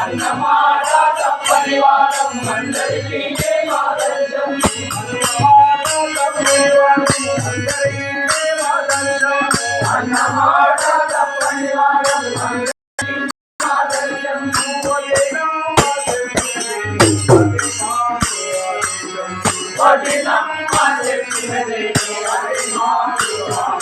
అన్నమాట తప్పని వారం అందరికీ ఆదర్శం అన్నమాట తప్పని వారం అందరికీ ఆదర్శం కఠినమ్మ చెప్పినదే అది మాకు ఆదర్శం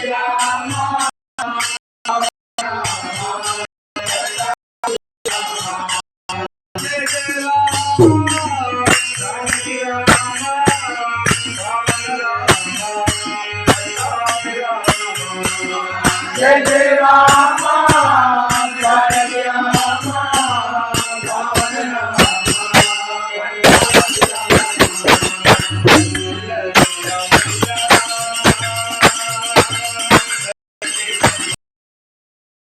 చెప్పినదే అది మాకు